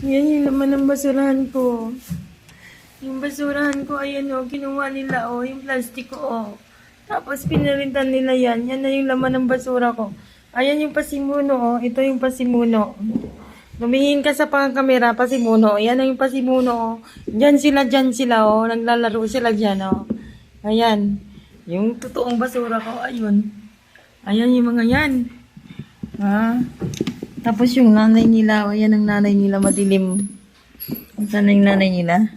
Yan yung laman ng basurahan ko. Yung basurahan ko, ayan o, kinuha nila o, yung plastic ko o. Tapos pinalitan nila yan. Yan na yung laman ng basura ko. Ayan yung pasimuno o, ito yung pasimuno. Lumingin ka sa pangkamera, pasimuno. Yan na yung pasimuno o. Diyan sila, diyan sila o. Naglalaro sila diyan o. Ayan. Yung totoong basura ko, ayun. Ayan yung mga yan. Ha? Tapos yung nanay nila, o yan ang nanay nila madilim. Saan na yung nanay nila?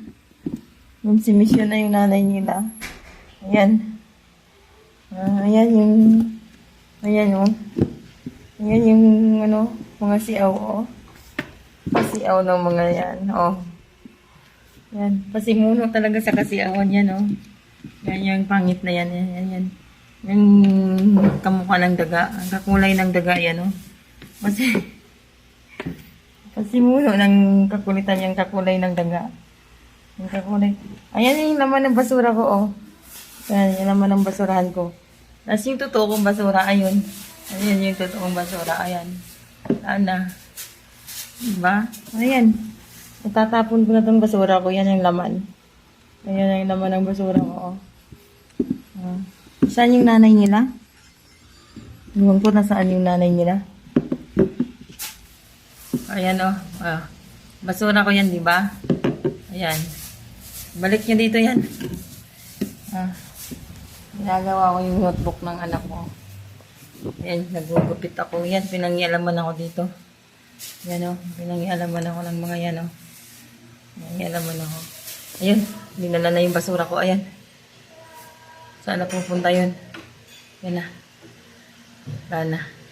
Yung si Mission na yung nanay nila. Ayan. Ah, ayan yung, ayan o. Ayan yung, ano, mga siaw o. Pasiaw ng mga yan, o. Yan, pasimuno talaga sa kasiawan yan o. Yan yung pangit na yan, yan, yan. Yung kamukha ng daga, ang kakulay ng daga yan o. Kasi, kasi muno ng kakulitan yung kakulay ng daga. Yung kakulay. Ayan yung laman ng basura ko, oh. Ayan yung laman ng basurahan ko. Tapos yung totoo kong basura, ayun. Ayan yung totoong basura, ayan. Ana. Diba? Ayan. Itatapon ko na tong basura ko, yan yung laman. Ayan yung laman ng basura ko, oh. Ah. Saan yung nanay nila? Iwan ko na saan yung nanay nila. Ayan o. Oh. Ah. Basura ko yan, di ba? Ayan. Balik niyo dito yan. Ah. Ginagawa ko yung notebook ng anak ko. Ayan, nagugupit ako. Yan, pinangyalaman ako dito. Yan o. Pinangyalaman ako ng mga yan o. Pinangyalaman ako. Ayun, dinala na yung basura ko. Ayan. Saan na pupunta yun? Yan na. Wala na.